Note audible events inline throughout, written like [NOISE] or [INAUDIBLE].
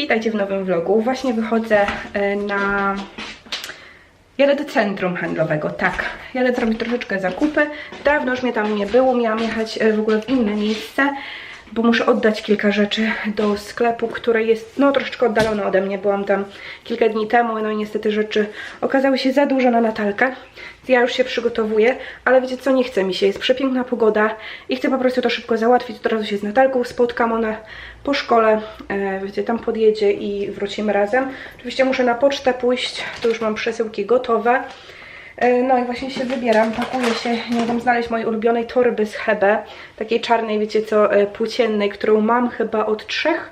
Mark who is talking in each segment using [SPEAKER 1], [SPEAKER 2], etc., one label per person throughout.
[SPEAKER 1] Witajcie w nowym vlogu. Właśnie wychodzę e, na... Jadę do centrum handlowego, tak. Jadę zrobić troszeczkę zakupy. Dawno już mnie tam nie było, miałam jechać e, w ogóle w inne miejsce, bo muszę oddać kilka rzeczy do sklepu, które jest no troszeczkę oddalone ode mnie. Byłam tam kilka dni temu, no i niestety rzeczy okazały się za duże na Natalkę. Ja już się przygotowuję, ale wiecie co, nie chce mi się, jest przepiękna pogoda i chcę po prostu to szybko załatwić. Od razu się z Natalką spotkam, ona po szkole, e, wiecie, tam podjedzie i wrócimy razem. Oczywiście muszę na pocztę pójść, to już mam przesyłki gotowe. E, No i właśnie się wybieram, pakuję się, nie mogłam znaleźć mojej ulubionej torby z Hebe, takiej czarnej, wiecie co, e, płóciennej, którą mam chyba od trzech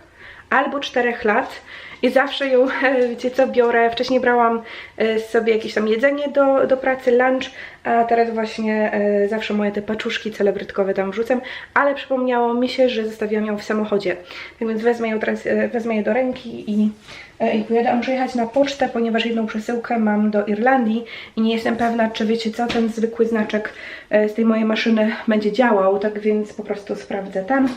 [SPEAKER 1] albo czterech lat i zawsze ją, [LAUGHS] wiecie co, biorę, wcześniej brałam e, sobie jakieś tam jedzenie do, do pracy, lunch, a teraz właśnie e, zawsze moje te paczuszki celebrytkowe tam wrzucam, ale przypomniało mi się, że zostawiłam ją w samochodzie, tak więc wezmę ją teraz, e, wezmę je do ręki i, i pojadę, muszę jechać na pocztę, ponieważ jedną przesyłkę mam do Irlandii i nie jestem pewna, czy wiecie co, ten zwykły znaczek z tej mojej maszyny będzie działał, tak więc po prostu sprawdzę tam.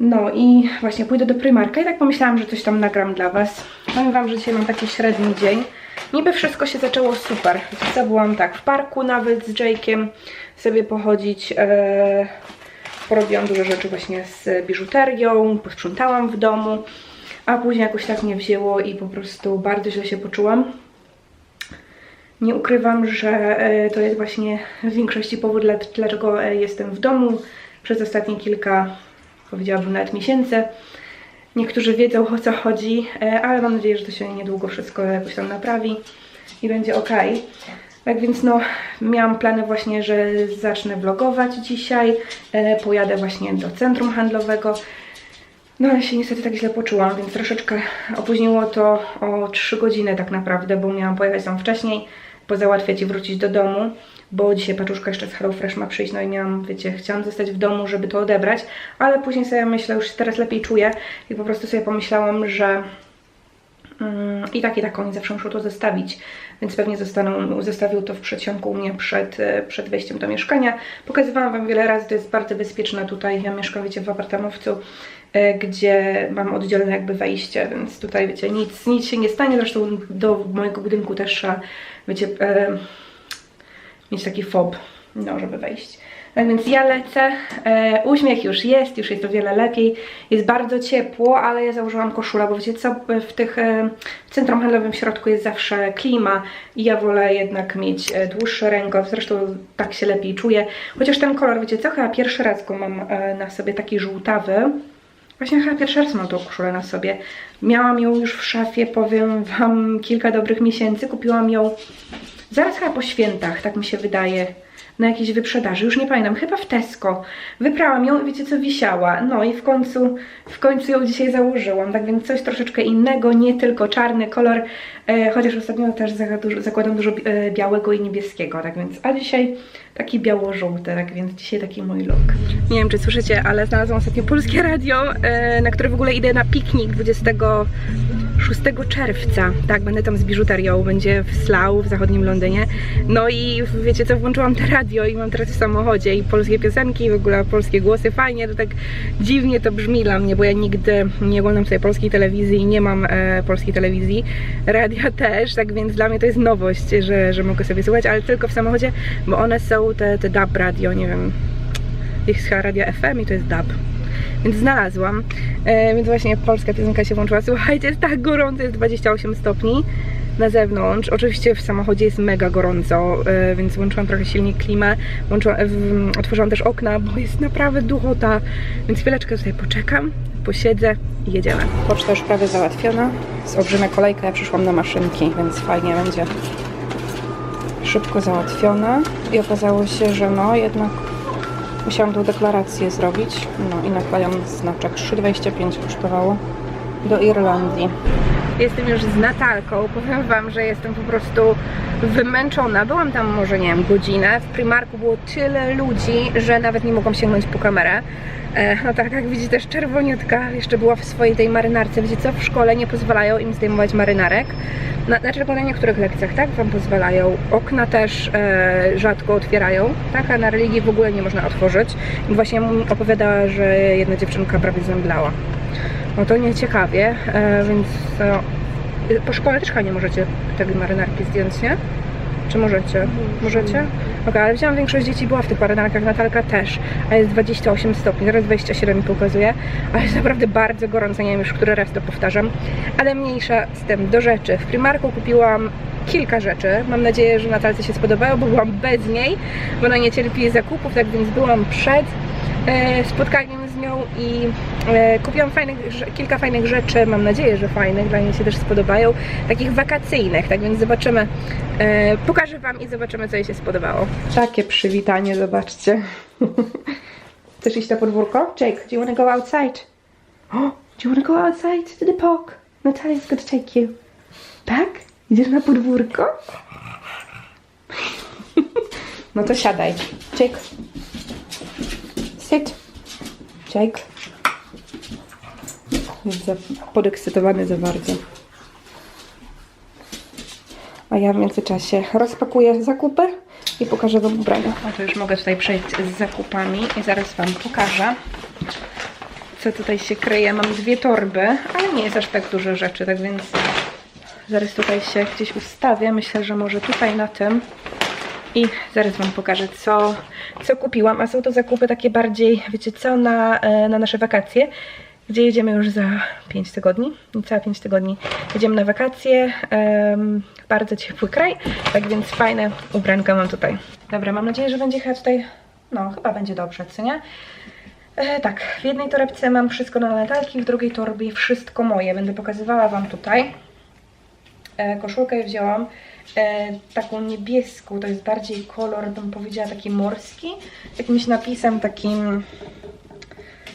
[SPEAKER 1] No i właśnie pójdę do Primarka i tak pomyślałam, że coś tam nagram dla Was. Powiem Wam, że dzisiaj mam taki średni dzień. Niby wszystko się zaczęło super. Byłam tak w parku nawet z Jake'iem sobie pochodzić. E, porobiłam dużo rzeczy właśnie z biżuterią, posprzątałam w domu, a później jakoś tak mnie wzięło i po prostu bardzo źle się poczułam. Nie ukrywam, że e, to jest właśnie w większości powód, dla- dlaczego e, jestem w domu przez ostatnie kilka, powiedziałabym nawet miesięcy. Niektórzy wiedzą o co chodzi, e, ale mam nadzieję, że to się niedługo wszystko jakoś tam naprawi i będzie ok. Tak więc no, miałam plany właśnie, że zacznę vlogować dzisiaj, e, pojadę właśnie do centrum handlowego. No ale się niestety tak źle poczułam, więc troszeczkę opóźniło to o 3 godziny tak naprawdę, bo miałam pojechać tam wcześniej, pozałatwiać i wrócić do domu, bo dzisiaj paczuszka jeszcze z HelloFresh ma przyjść, no i miałam, wiecie, chciałam zostać w domu, żeby to odebrać, ale później sobie myślę, już się teraz lepiej czuję i po prostu sobie pomyślałam, że Mm, I tak, i tak oni zawsze muszą to zostawić, więc pewnie zostaną, zostawił to w przedsionku u mnie przed, przed wejściem do mieszkania. Pokazywałam Wam wiele razy, to jest bardzo bezpieczne tutaj. Ja mieszkam, wiecie, w apartamentowcu, e, gdzie mam oddzielne jakby wejście, więc tutaj, wiecie, nic, nic się nie stanie. Zresztą do mojego budynku też wiecie, e, mieć taki fob, no, żeby wejść. Tak więc ja lecę, e, uśmiech już jest, już jest o wiele lepiej, jest bardzo ciepło, ale ja założyłam koszulę, bo wiecie co, w tych e, w centrum handlowym w środku jest zawsze klima i ja wolę jednak mieć e, dłuższy rękaw, zresztą tak się lepiej czuję, chociaż ten kolor, wiecie co, chyba pierwszy raz go mam e, na sobie taki żółtawy, Właśnie chyba pierwszy raz mam tą koszulę na sobie. Miałam ją już w szafie, powiem Wam, kilka dobrych miesięcy. Kupiłam ją zaraz chyba po świętach, tak mi się wydaje, na jakiejś wyprzedaży. Już nie pamiętam, chyba w Tesco. Wyprałam ją i wiecie co, wisiała. No i w końcu, w końcu ją dzisiaj założyłam. Tak więc coś troszeczkę innego, nie tylko czarny kolor, e, chociaż ostatnio też zakładam dużo e, białego i niebieskiego. Tak więc, a dzisiaj taki biało-żółty, tak więc dzisiaj taki mój look. Nie wiem, czy słyszycie, ale znalazłam ostatnio polskie radio, e, na które w ogóle idę na piknik 26 czerwca. Tak, będę tam z biżuterią, będzie w Slough w zachodnim Londynie. No i wiecie co, włączyłam te radio i mam teraz w samochodzie i polskie piosenki, w ogóle polskie głosy. Fajnie, to tak dziwnie to brzmi dla mnie, bo ja nigdy nie oglądam sobie polskiej telewizji i nie mam e, polskiej telewizji. Radia [LAUGHS] też, tak więc dla mnie to jest nowość, że, że mogę sobie słuchać, ale tylko w samochodzie, bo one są te, te DAB radio, nie wiem, jest chyba radia FM i to jest DAB. Więc znalazłam, e, więc właśnie polska piosenka się włączyła. Słuchajcie, jest tak gorąco, jest 28 stopni na zewnątrz. Oczywiście w samochodzie jest mega gorąco, e, więc włączyłam trochę silnik klimę, włączyłam, e, w, otworzyłam też okna, bo jest naprawdę duchota. Więc chwileczkę tutaj poczekam, posiedzę i jedziemy. Poczta już prawie załatwiona. Z olbrzymia kolejka, ja przyszłam na maszynki, więc fajnie będzie szybko załatwione i okazało się, że no jednak musiałam tą deklarację zrobić. No i naklejam znaczek 3,25 kosztowało do Irlandii. Jestem już z Natalką. Powiem Wam, że jestem po prostu wymęczona. Byłam tam może, nie wiem, godzinę. W Primarku było tyle ludzi, że nawet nie mogłam sięgnąć po kamerę. E, No tak, jak widzicie, też czerwoniutka jeszcze była w swojej tej marynarce. Wiecie co? W szkole nie pozwalają im zdejmować marynarek. Na, znaczy na niektórych lekcjach, tak? Wam pozwalają. Okna też e, rzadko otwierają, tak? A na religii w ogóle nie można otworzyć. I właśnie opowiadała, że jedna dziewczynka prawie zemdlała. No to nie ciekawie, e, więc e, po szkole też chyba nie możecie tej marynarki zdjąć, nie? Czy możecie? Możecie? Okej, ale widziałam większość dzieci była w tych marynarkach, Natalka też, a jest 28 stopni, teraz 27 mi pokazuje, ale jest naprawdę bardzo gorąco, nie wiem już który raz to powtarzam, ale mniejsza z tym, do rzeczy. W Primarku kupiłam kilka rzeczy, mam nadzieję, że Natalce się spodobało, bo byłam bez niej, bo ona nie cierpi zakupów, tak więc byłam przed e, spotkaniem i e, kupiłam fajnych, kilka fajnych rzeczy, mam nadzieję, że fajnych, dla niej się też spodobają, takich wakacyjnych, tak więc zobaczymy, e, pokażę Wam i zobaczymy, co jej się spodobało. Takie przywitanie, zobaczcie. [LAUGHS] Chcesz iść na podwórko? Jake, do you want to go outside? Oh, do you want to go outside to the park? Natalia's going to take you. Tak? Idziesz na podwórko? [LAUGHS] No to siadaj. Jake. Sit. Jake. Jest za podekscytowany za bardzo. A ja w międzyczasie rozpakuję zakupy i pokażę Wam ubrania. No to już mogę tutaj przejść z zakupami i zaraz Wam pokażę, co tutaj się kryje. Mam dwie torby, ale nie jest aż tak dużo rzeczy, tak więc zaraz tutaj się gdzieś ustawię. Myślę, że może tutaj na tym. I zaraz Wam pokażę, co, co kupiłam. A są to zakupy takie bardziej, wiecie co, na, e, na nasze wakacje, gdzie jedziemy już za 5 tygodni, niecałe 5 tygodni. Jedziemy na wakacje w bardzo ciepły kraj, tak więc fajne ubranka mam tutaj. Dobra, mam nadzieję, że będzie chyba tutaj, no chyba będzie dobrze, co nie? E, tak, w jednej torebce mam wszystko na Natalki, w drugiej torbie wszystko moje. Będę pokazywała Wam tutaj. E, koszulkę wzięłam e, taką niebieską, to jest bardziej kolor, bym powiedziała, taki morski, z jakimś napisem takim,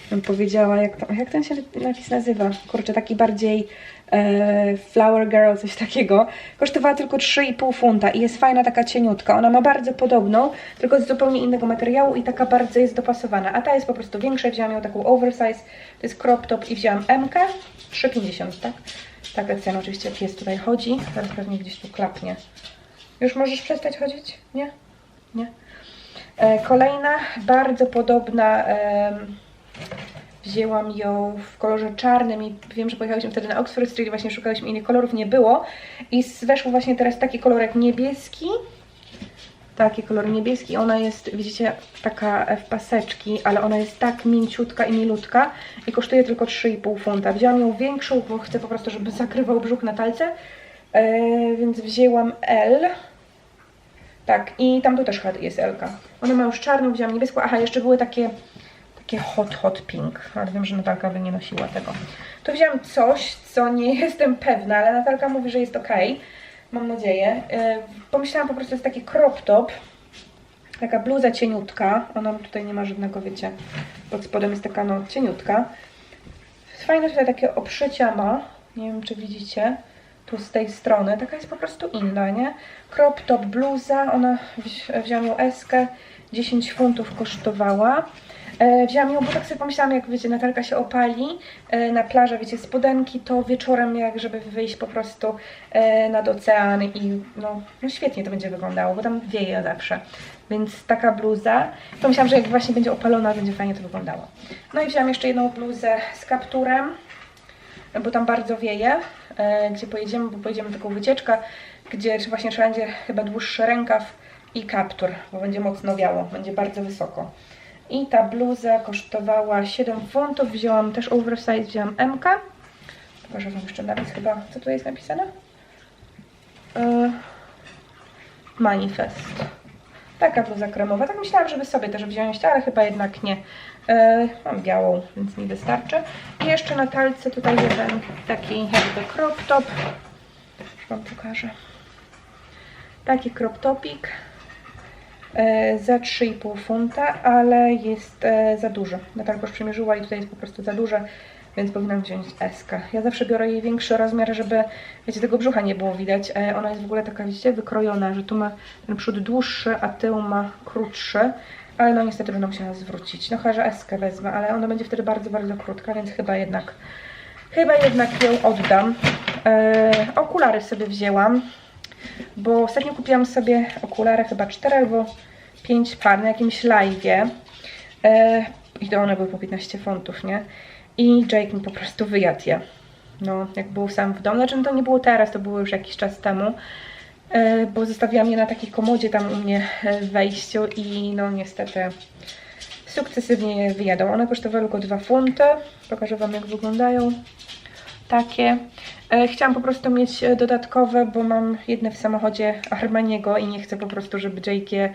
[SPEAKER 1] bym powiedziała, jak, to, jak ten się napis nazywa? Kurczę, taki bardziej e, Flower Girl, coś takiego. Kosztowała tylko 3,5 funta i jest fajna, taka cieniutka. Ona ma bardzo podobną, tylko z zupełnie innego materiału i taka bardzo jest dopasowana. A ta jest po prostu większa, wzięłam ją taką oversize, to jest crop top i wzięłam MK, 3,50, tak? Taka cena, oczywiście pies tutaj chodzi, teraz pewnie gdzieś tu klapnie. Już możesz przestać chodzić? Nie? Nie? E, kolejna, bardzo podobna, em, wzięłam ją w kolorze czarnym i wiem, że pojechałyśmy wtedy na Oxford Street właśnie szukałyśmy innych kolorów, nie było. I weszł właśnie teraz taki kolorek niebieski, taki kolor niebieski, ona jest, widzicie, taka w paseczki, ale ona jest tak mięciutka i milutka i kosztuje tylko 3,5 funta. Wzięłam ją większą, bo chcę po prostu, żeby zakrywał brzuch na talce, e, więc wzięłam L. Tak, i tam tu też jest Elka. Ona ma już czarną, wzięłam niebieską. Aha, jeszcze były takie, takie hot, hot pink, ale wiem, że Natalka by nie nosiła tego. Tu wzięłam coś, co nie [LAUGHS] jestem pewna, ale Natalka mówi, że jest ok. Mam nadzieję. E, Pomyślałam po prostu, jest taki crop top. Taka bluza cieniutka. Ona tutaj nie ma żadnego, wiecie, pod spodem jest taka no cieniutka. Fajne tutaj takie obszycia ma. Nie wiem, czy widzicie. Tu z tej strony. Taka jest po prostu inna, nie? Crop top bluza. Ona, wzi- wzięłam ją eskę. 10 funtów kosztowała. E, wzięłam ją, bo tak sobie pomyślałam, jak wiecie, Natalka się opali e, na plaży, wiecie, spodenki, to wieczorem jak żeby wyjść po prostu e, nad ocean i no, no świetnie to będzie wyglądało, bo tam wieje zawsze. Więc taka bluza. Pomyślałam, że jak właśnie będzie opalona, będzie fajnie to wyglądało. No i wzięłam jeszcze jedną bluzę z kapturem, bo tam bardzo wieje, gdzie pojedziemy, bo pojedziemy taką wycieczkę, gdzie właśnie trzeba będzie chyba dłuższy rękaw i kaptur, bo będzie mocno wiało, będzie bardzo wysoko. I ta bluza kosztowała 7 funtów, wzięłam też oversize, wzięłam MK. Pokażę Wam jeszcze napis chyba, co tu jest napisane? E, manifest. Taka bluza kremowa. Tak myślałam, żeby sobie też wziąć, ale chyba jednak nie. E, mam białą, więc mi wystarczy. I jeszcze na talce tutaj jeden taki jakby crop top. Już Wam pokażę. Taki crop topik za 3,5 funta, ale jest e, za duży. Natalka już przymierzyła i tutaj jest po prostu za duże, więc powinnam wziąć SK. Ja zawsze biorę jej większy rozmiar, żeby, wiecie, tego brzucha nie było widać. E, ona jest w ogóle taka, widzicie, wykrojona, że tu ma ten przód dłuższy, a tył ma krótszy. Ale no niestety będę musiała zwrócić. No chyba, że SK wezmę, ale ona będzie wtedy bardzo, bardzo krótka, więc chyba jednak, chyba jednak ją oddam. E, okulary sobie wzięłam bo ostatnio kupiłam sobie okulary, chyba 4 albo 5 par na jakimś live'ie e, i to one były po 15 funtów, nie? i Jake mi po prostu wyjadł je. No, jak był sam w domu, znaczy no to nie było teraz, to było już jakiś czas temu, e, bo zostawiłam je na takiej komodzie tam u mnie w wejściu i no niestety sukcesywnie je wyjadą. One kosztowały tylko 2 funty, pokażę Wam jak wyglądają. Takie. E, Chciałam po prostu mieć e, dodatkowe, bo mam jedne w samochodzie Armaniego i nie chcę po prostu, żeby je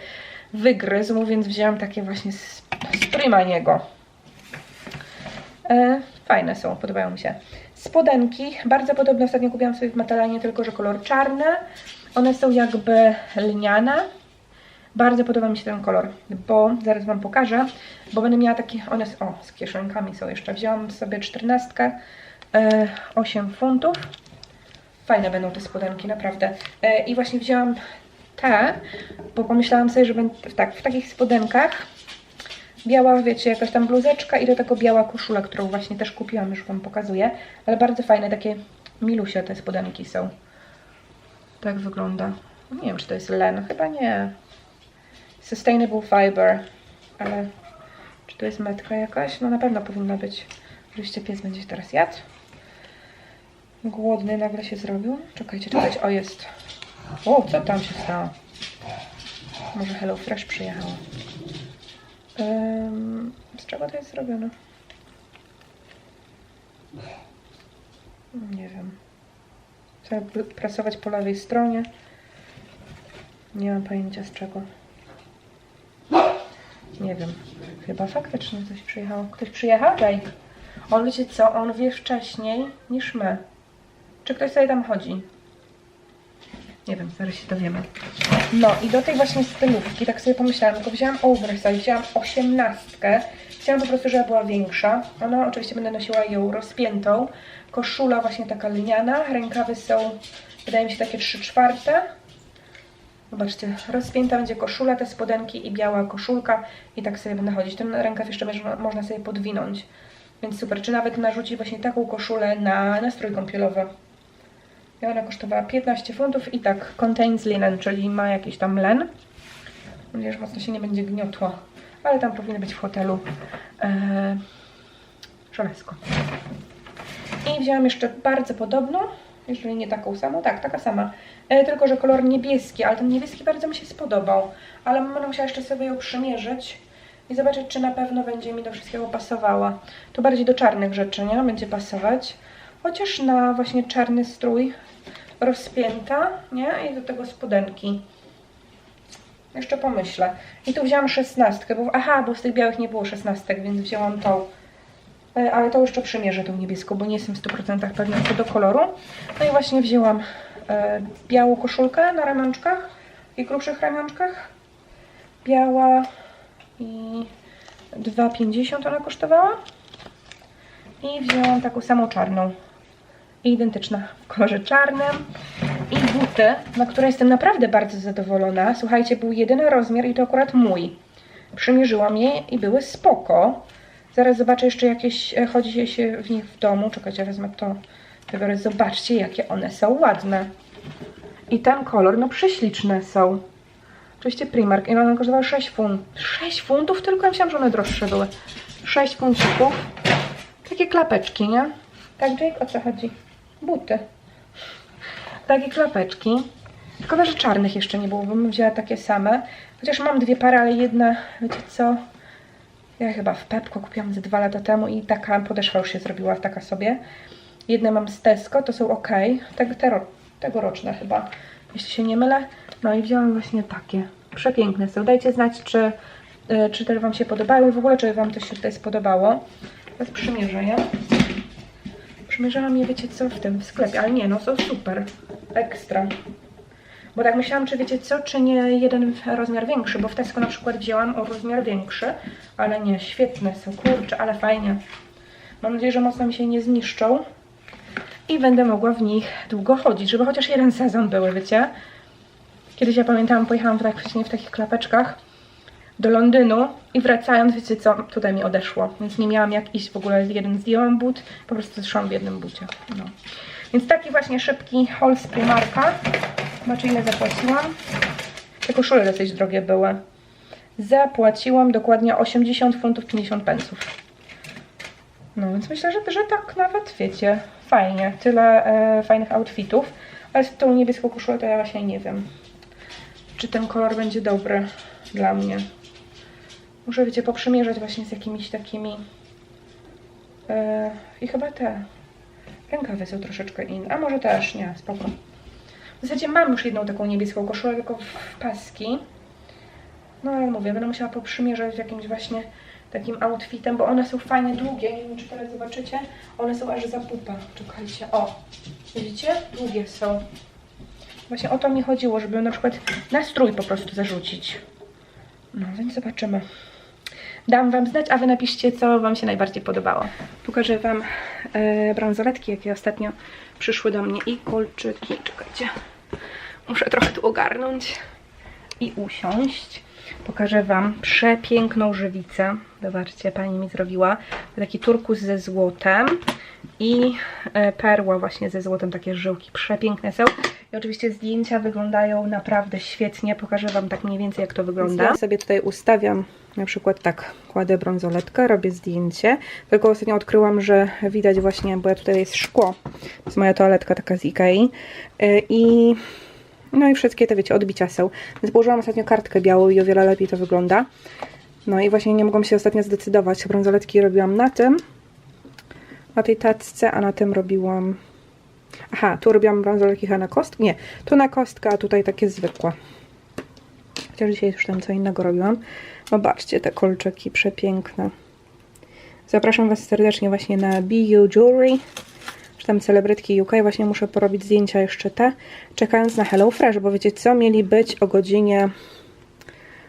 [SPEAKER 1] wygryzł, więc wzięłam takie właśnie z, z Primaniego. E, fajne są, podobają mi się. Spodenki, bardzo podobne ostatnio kupiłam sobie w Matalanie, tylko że kolor czarny. One są jakby lniane. Bardzo podoba mi się ten kolor, bo zaraz Wam pokażę, bo będę miała takie, one o, z kieszonkami są jeszcze. Wzięłam sobie 14, e, 8 funtów. Fajne będą te spodenki, naprawdę. E, I właśnie wzięłam te, bo pomyślałam sobie, że będę tak, w takich spodenkach biała, wiecie, jakaś tam bluzeczka i do tego biała koszula, którą właśnie też kupiłam, już Wam pokazuję. Ale bardzo fajne, takie milusie te spodenki są. Tak wygląda. Nie wiem, czy to jest len, chyba nie. Sustainable fiber, ale czy to jest metka jakaś? No na pewno powinna być. Oczywiście pies będzie teraz jadł. Głodny nagle się zrobił. Czekajcie, czekajcie, o jest. O, co tam się stało? Może Hello Fresh przyjechało. Ym, z czego to jest zrobione? Nie wiem. Trzeba prasować po lewej stronie. Nie mam pojęcia z czego. Nie wiem. Chyba faktycznie coś przyjechało. Ktoś przyjechał? Daj. On wiecie co? On wie wcześniej niż my. Czy ktoś sobie tam chodzi? Nie wiem, zaraz się dowiemy. No i do tej właśnie stylówki, tak sobie pomyślałam, tylko wzięłam oversize, wzięłam osiemnastkę. Chciałam po prostu, żeby była większa. Ona oczywiście będę nosiła ją rozpiętą. Koszula właśnie taka lniana, rękawy są, wydaje mi się, takie 3 czwarte. Zobaczcie, rozpięta będzie koszula, te spodenki i biała koszulka i tak sobie będę chodzić. Ten rękaw jeszcze można, sobie podwinąć, więc super. Czy nawet narzucić właśnie taką koszulę na, na strój kąpielowy. I ona kosztowała 15 funtów i tak, contains linen, czyli ma jakiś tam len. Mam nadzieję, że mocno się nie będzie gniotło, ale tam powinno być w hotelu e, żelazko. I wzięłam jeszcze bardzo podobną, jeżeli nie taką samą, tak, taka sama. E, tylko, że kolor niebieski, ale ten niebieski bardzo mi się spodobał. Ale będę musiała jeszcze sobie ją przymierzyć i zobaczyć, czy na pewno będzie mi do wszystkiego pasowała. To bardziej do czarnych rzeczy, nie? Będzie pasować. Chociaż na właśnie czarny strój rozpięta, nie? I do tego spodenki. Jeszcze pomyślę. I tu wzięłam szesnastkę, bo aha, bo z tych białych nie było szesnastek, więc wzięłam tą. E, Ale to jeszcze przymierzę tą niebieską, bo nie jestem w 100% pewna co do koloru. No i właśnie wzięłam e, białą koszulkę na ramionczkach i grubszych ramionczkach. Biała i 2,50 ona kosztowała. I wzięłam taką samą czarną. Identyczna w kolorze czarnym. I buty, na które jestem naprawdę bardzo zadowolona. Słuchajcie, był jedyny rozmiar i to akurat mój. Przymierzyłam je i były spoko. Zaraz zobaczę jeszcze jakieś, e, chodzi się w nich w domu. Czekajcie, wezmę to. Wybiorę. Zobaczcie, jakie one są ładne. I ten kolor, no prześliczne są. Oczywiście Primark. I one kosztowały 6 funtów. 6 funtów? Tylko ja myślałam, że one droższe były. 6 funcików. Takie klapeczki, nie? Tak, Jake? O co chodzi? Buty. Takie klapeczki. Szkoda, że czarnych jeszcze nie było, bo bym wzięła takie same. Chociaż mam dwie pary, ale jedna, wiecie co? Ja chyba w Pepko kupiłam ze dwa lata temu i taka podeszwa już się zrobiła, taka sobie. Jedne mam z Tesco, to są ok. Te, te, ro- tegoroczne chyba, jeśli się nie mylę. No i wziąłam właśnie takie. Przepiękne są. Dajcie znać, czy, y, czy te Wam się podobały i w ogóle, czy Wam to się tutaj spodobało. Teraz przymierzę je. Przymierzałam je, wiecie co, w tym w sklepie, ale nie, no są super. Ekstra. Bo tak myślałam, czy wiecie co, czy nie jeden rozmiar większy, bo w Tesco na przykład wzięłam o rozmiar większy, ale nie, świetne są, kurczę, ale fajnie. Mam nadzieję, że mocno mi się nie zniszczą i będę mogła w nich długo chodzić, żeby chociaż jeden sezon były, wiecie. Kiedyś ja pamiętałam, pojechałam w, tak, w takich klapeczkach do Londynu i wracając, wiecie co, tutaj mi odeszło, więc nie miałam jak iść w ogóle, jeden zdjęłam but, po prostu zeszłam w jednym bucie, no. Więc taki właśnie szybki haul z Primarka. Zobaczę ile zapłaciłam. Te koszule dosyć drogie były. Zapłaciłam dokładnie 80 funtów 50 pensów. No więc myślę, że, że tak nawet, wiecie, fajnie. Tyle e, fajnych outfitów. Ale z tą niebieską koszulę to ja właśnie nie wiem, czy ten kolor będzie dobry dla mnie. Muszę, wiecie, poprzymierzać właśnie z jakimiś takimi... E, I chyba te rękawy są troszeczkę inne. A może też, nie, spoko. W zasadzie mam już jedną taką niebieską koszulę, tylko w paski. No ale mówię, będę musiała poprzymierzać z jakimś właśnie takim outfitem, bo one są fajnie długie. Nie wiem, czy teraz zobaczycie. One są aż za pupę. Czekajcie. O, widzicie? Długie są. Właśnie o to mi chodziło, żeby na przykład na strój po prostu zarzucić. No, więc zobaczymy. Dam Wam znać, a Wy napiszcie, co Wam się najbardziej podobało. Pokażę Wam e, bransoletki, jakie ostatnio przyszły do mnie i kolczyki. Czekajcie. Muszę trochę tu ogarnąć i usiąść. Pokażę Wam przepiękną żywicę. Zobaczcie, Pani mi zrobiła. Taki turkus ze złotem i e, perła właśnie ze złotem, takie żyłki. Przepiękne są. I oczywiście zdjęcia wyglądają naprawdę świetnie. Pokażę Wam tak mniej więcej, jak to wygląda. Ja sobie tutaj ustawiam na przykład tak, kładę brązoletkę, robię zdjęcie. Tylko ostatnio odkryłam, że widać właśnie, bo ja tutaj jest szkło. To jest moja toaletka taka z Ikei. E, I no i wszystkie te, wiecie, odbicia są. Więc położyłam ostatnio kartkę białą i o wiele lepiej to wygląda. No i właśnie nie mogłam się ostatnio zdecydować. Brązoletki robiłam na tym, na tej tacce, a na tym robiłam... Aha, tu robiłam brązoletki na kostkę. Nie, tu na kostkę, a tutaj takie zwykłe. Chociaż dzisiaj już tam co innego robiłam. Zobaczcie te kolczyki przepiękne. Zapraszam Was serdecznie właśnie na BU Jewelry czy tam celebrytki UK. Właśnie muszę porobić zdjęcia jeszcze te, czekając na HelloFresh, bo wiecie co, mieli być o godzinie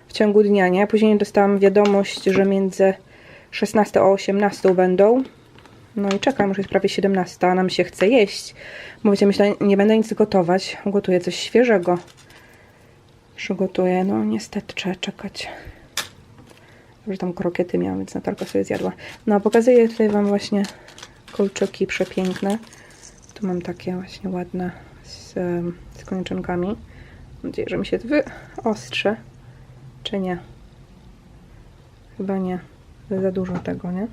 [SPEAKER 1] w ciągu dnia, nie? Później dostałam wiadomość, że między 16 a 18 będą. No i czekam, już jest prawie 17, a nam się chce jeść. Bo wiecie, myślę, nie będę nic gotować, gotuję coś świeżego. Przygotuję, no niestety trzeba czekać. Że tam krokiety miałam, więc Natalka sobie zjadła. No, pokazuję tutaj Wam właśnie kolczyki przepiękne. Tu mam takie właśnie ładne z, z kończynkami. Mam nadzieję, że mi się wyostrzy. Czy nie? Chyba nie. Za dużo tego, nie?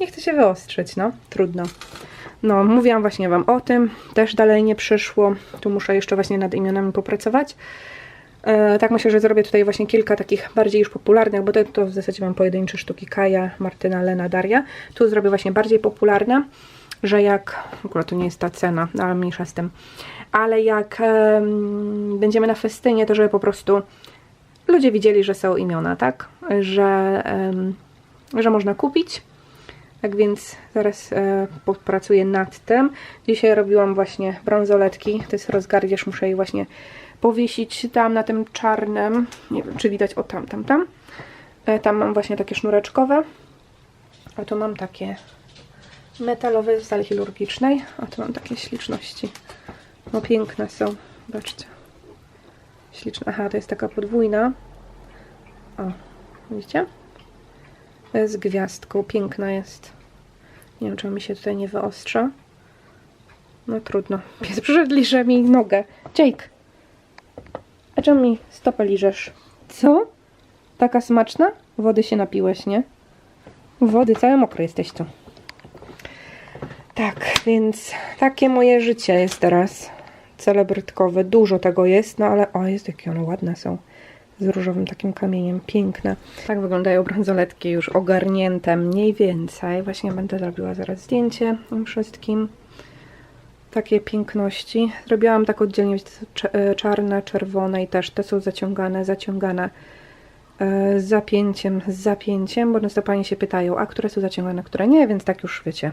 [SPEAKER 1] Nie chcę się wyostrzyć, no. Trudno. No, mówiłam właśnie Wam o tym. Też dalej nie przyszło. Tu muszę jeszcze właśnie nad imionami popracować. E, tak myślę, że zrobię tutaj właśnie kilka takich bardziej już popularnych, bo to, to w zasadzie mam pojedyncze sztuki Kaja, Martyna, Lena, Daria. Tu zrobię właśnie bardziej popularne, że jak, akurat to nie jest ta cena, ale mniejsza z tym, ale jak um, będziemy na festynie, to żeby po prostu ludzie widzieli, że są imiona, tak? Że, um, że można kupić. Tak więc zaraz e, popracuję nad tym. Dzisiaj robiłam właśnie brązoletki, to jest rozgardiasz, muszę jej właśnie powiesić tam na tym czarnym, nie wiem czy widać, o tam, tam, tam. E, tam mam właśnie takie sznureczkowe, a tu mam takie metalowe z sali chirurgicznej, a tu mam takie śliczności. No piękne są, zobaczcie. Śliczne, aha, to jest taka podwójna. O, widzicie? Z gwiazdką, piękna jest. Nie wiem, czy mi się tutaj nie wyostrza. No trudno. Pies przyszedł, liże mi nogę. Jake! Czemu mi stopę liżesz? Co? Taka smaczna? Wody się napiłeś, nie? Wody, całe mokre jesteś tu. Tak, więc takie moje życie jest teraz celebrytkowe. Dużo tego jest, no ale o, jest jakie one ładne są. Z różowym takim kamieniem, piękne. Tak wyglądają bransoletki już ogarnięte mniej więcej. Właśnie będę zrobiła zaraz zdjęcie tym wszystkim takie piękności. Zrobiłam tak oddzielnie, e, czarne, czerwone i też te są zaciągane, zaciągane e, z zapięciem, z zapięciem, bo często Panie się pytają, a które są zaciągane, które nie, więc tak już wiecie.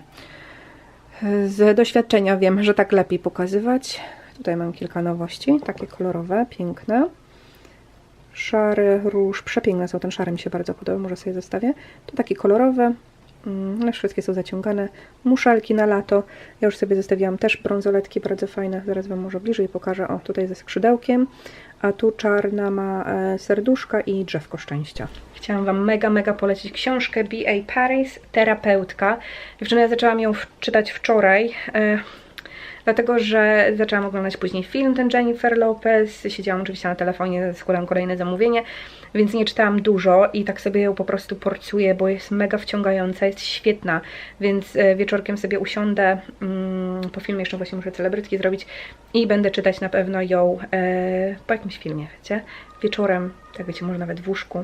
[SPEAKER 1] Z doświadczenia wiem, że tak lepiej pokazywać. Tutaj mam kilka nowości, takie kolorowe, piękne. Szary róż, przepiękne są, ten szary mi się bardzo podoba, może sobie zostawię. To takie kolorowe, Mm, wszystkie są zaciągane. Muszelki na lato. Ja już sobie zostawiłam też brązoletki bardzo fajne. Zaraz Wam może bliżej pokażę. O, tutaj ze skrzydełkiem. A tu czarna ma e, serduszka i drzewko szczęścia. Chciałam Wam mega, mega polecić książkę B.A. Paris, Terapeutka. Dziewczyna, ja zaczęłam ją czytać wczoraj. Dlatego że zaczęłam oglądać później film ten Jennifer Lopez, siedziałam oczywiście na telefonie, składałam kolejne zamówienie, więc nie czytałam dużo i tak sobie ją po prostu porcuję, bo jest mega wciągająca, jest świetna, więc e, wieczorkiem sobie usiądę, mm, po filmie jeszcze właśnie muszę celebrytki zrobić i będę czytać na pewno ją e, po jakimś filmie, wiecie, wieczorem, tak wiecie, może nawet w łóżku.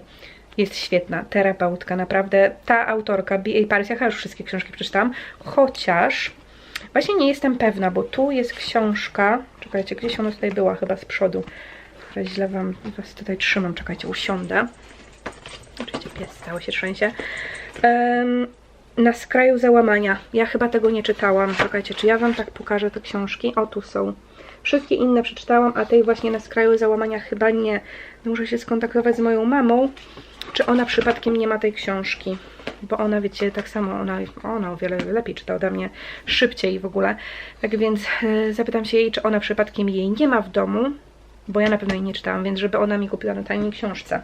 [SPEAKER 1] Jest świetna, terapeutka, naprawdę. Ta autorka, B.A. Paris, ja już wszystkie książki przeczytałam, chociaż właśnie nie jestem pewna, bo tu jest książka, czekajcie, gdzieś ona tutaj była, chyba z przodu. Teraz źle wam was tutaj trzymam, czekajcie, usiądę. Oczywiście pies cały się trzęsie. Em, na skraju załamania. Ja chyba tego nie czytałam. Czekajcie, czy ja wam tak pokażę te książki? O, tu są. Wszystkie inne przeczytałam, a tej właśnie na skraju załamania chyba nie. Muszę się skontaktować z moją mamą, czy ona przypadkiem nie ma tej książki. Bo ona, wiecie, tak samo, ona, ona o wiele lepiej czyta ode mnie, szybciej w ogóle. Tak więc e, zapytam się jej, czy ona przypadkiem jej nie ma w domu, bo ja na pewno jej nie czytałam, więc żeby ona mi kupiła na tajnej książce.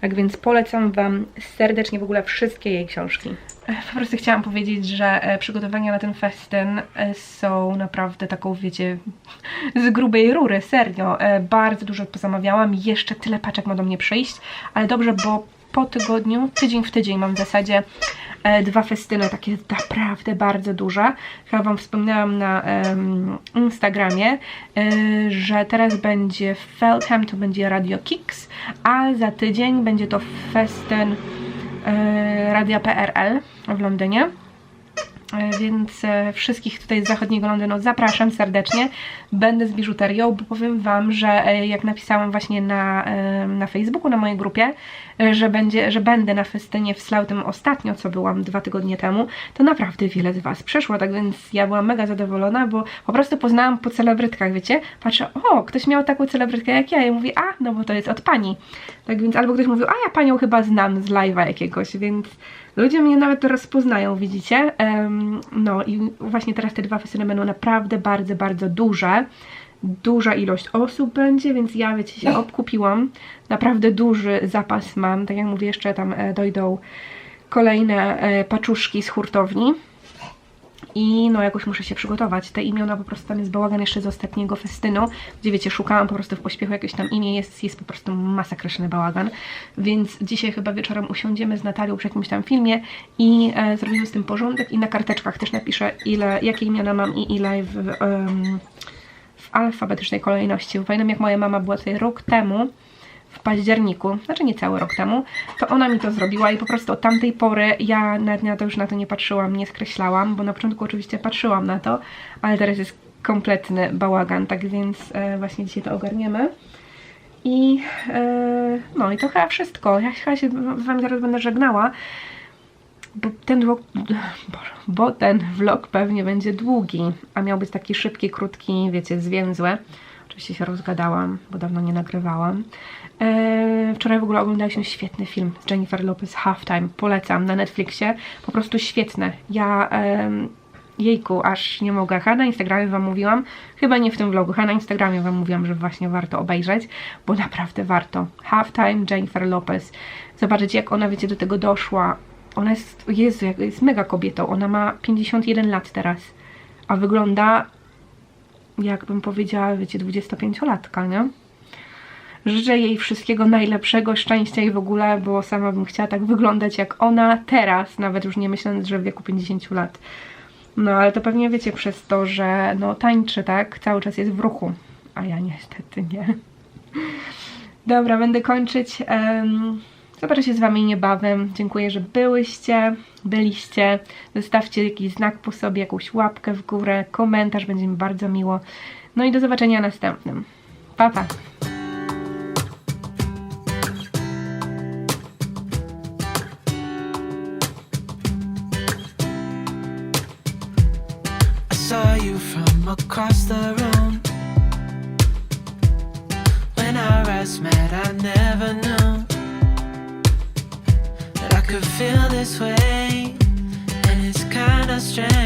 [SPEAKER 1] Tak więc polecam Wam serdecznie w ogóle wszystkie jej książki. E, Po prostu chciałam powiedzieć, że e, przygotowania na ten festyn e, są naprawdę taką, wiecie, [LAUGHS] z grubej rury, serio. Bardzo dużo pozamawiałam, jeszcze tyle paczek ma do mnie przyjść, ale dobrze, bo po tygodniu, tydzień w tydzień mam w zasadzie e, dwa festyny, takie naprawdę bardzo duże. Chyba Wam wspomniałam na Instagramie, e, że teraz będzie w Feltham, to będzie Radio Kicks, a za tydzień będzie to festyn e, Radia PRL w Londynie. E, Więc e, wszystkich tutaj z zachodniego Londynu zapraszam serdecznie. Będę z biżuterią, bo powiem Wam, że e, jak napisałam właśnie na, na Facebooku, na mojej grupie, że, będzie, że będę na festynie w Slaughtem ostatnio, co byłam dwa tygodnie temu, to naprawdę wiele z Was przeszło, tak więc ja byłam mega zadowolona, bo po prostu poznałam po celebrytkach, wiecie? Patrzę, o, ktoś miał taką celebrytkę jak ja i mówię, a, no bo to jest od Pani. Tak więc albo ktoś mówił, a ja Panią chyba znam z live'a jakiegoś, więc ludzie mnie nawet rozpoznają, widzicie? No i właśnie teraz te dwa festyny będą naprawdę bardzo, bardzo duże. Duża ilość osób będzie, więc ja, wiecie, się obkupiłam. Naprawdę duży zapas mam. Tak jak mówię, jeszcze tam e, dojdą kolejne e, paczuszki z hurtowni. I no jakoś muszę się przygotować. Te imiona po prostu tam jest bałagan jeszcze z ostatniego festynu, gdzie wiecie, szukałam po prostu w pośpiechu jakieś tam imię, jest, jest po prostu masakryczny bałagan. Więc dzisiaj chyba wieczorem usiądziemy z Natalią przy jakimś tam filmie i e, zrobimy z tym porządek i na karteczkach też napiszę ile, jakie imiona mam i ile w, w alfabetycznej kolejności. Pamiętam jak moja mama była tutaj rok temu, październiku, znaczy nie cały rok temu, to ona mi to zrobiła i po prostu od tamtej pory ja nawet na to już na to nie patrzyłam, nie skreślałam, bo na początku oczywiście patrzyłam na to, ale teraz jest kompletny bałagan, tak więc e, właśnie dzisiaj to ogarniemy. I e, no i to chyba wszystko. Ja chyba się z Wami zaraz będę żegnała, bo ten vlog, bo ten vlog pewnie będzie długi, a miał być taki szybki, krótki, wiecie, zwięzły. Oczywiście się rozgadałam, bo dawno nie nagrywałam. Eee, wczoraj w ogóle oglądaliśmy świetny film z Jennifer Lopez Halftime. Polecam na Netflixie. Po prostu świetne. Ja jejku, aż nie mogę. Chyba na Instagramie Wam mówiłam, chyba nie w tym vlogu, chyba na Instagramie Wam mówiłam, że właśnie warto obejrzeć, bo naprawdę warto. Halftime, Jennifer Lopez. Zobaczycie, jak ona, wiecie, do tego doszła. Ona jest, Jezu, jest mega kobietą. Ona ma 51 lat teraz, a wygląda jakbym powiedziała, wiecie, 25-latka, nie? Życzę jej wszystkiego najlepszego, szczęścia i w ogóle, bo sama bym chciała tak wyglądać jak ona teraz, nawet już nie myśląc, że w wieku 50 lat. No ale to pewnie wiecie przez to, że no tańczy, tak? Cały czas jest w ruchu, a ja niestety nie. Dobra, będę kończyć. Um, zobaczę się z Wami niebawem. Dziękuję, że byłyście, byliście. Zostawcie jakiś znak po sobie, jakąś łapkę w górę, komentarz, będzie mi bardzo miło. No i do zobaczenia następnym. Pa, pa!
[SPEAKER 2] Across the this way, and it's kinda strange.